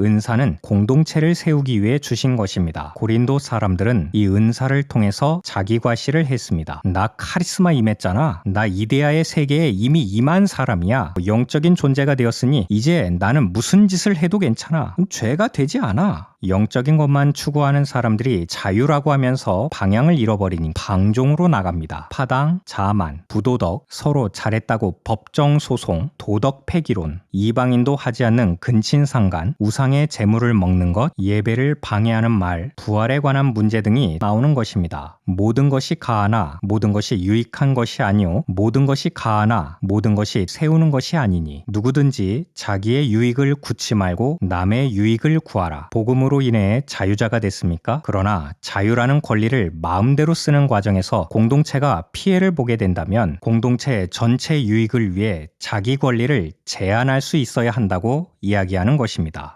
은사는 공동체를 세우기 위해 주신 것입니다. 고린도 사람들은 이 은사를 통해서 자기 과시를 했습니다. 나 카리스마 임했잖아. 나 이데아의 세계에 이미 임한 사람이야. 영적인 존재가 되었으니 이제 나는 무슨 짓을 해도 괜찮아. 죄가 되지 않아. 영적인 것만 추구하는 사람들이 자유라고 하면서 방향을 잃어버리니 방종으로 나갑니다. 파당, 자만, 부도덕, 서로 잘했다고 법정 소송, 도덕 폐기론, 이방인도 하지 않는 근친상간, 우상 의 재물을 먹는 것, 예배를 방해하는 말, 부활에 관한 문제 등이 나오는 것입니다. 모든 것이 가하나 모든 것이 유익한 것이 아니요 모든 것이 가하나 모든 것이 세우는 것이 아니니 누구든지 자기의 유익을 굳지 말고 남의 유익을 구하라. 복음으로 인해 자유자가 됐습니까? 그러나 자유라는 권리를 마음대로 쓰는 과정에서 공동체가 피해를 보게 된다면 공동체 전체 유익을 위해 자기 권리를 제한할 수 있어야 한다고 이야기하는 것입니다.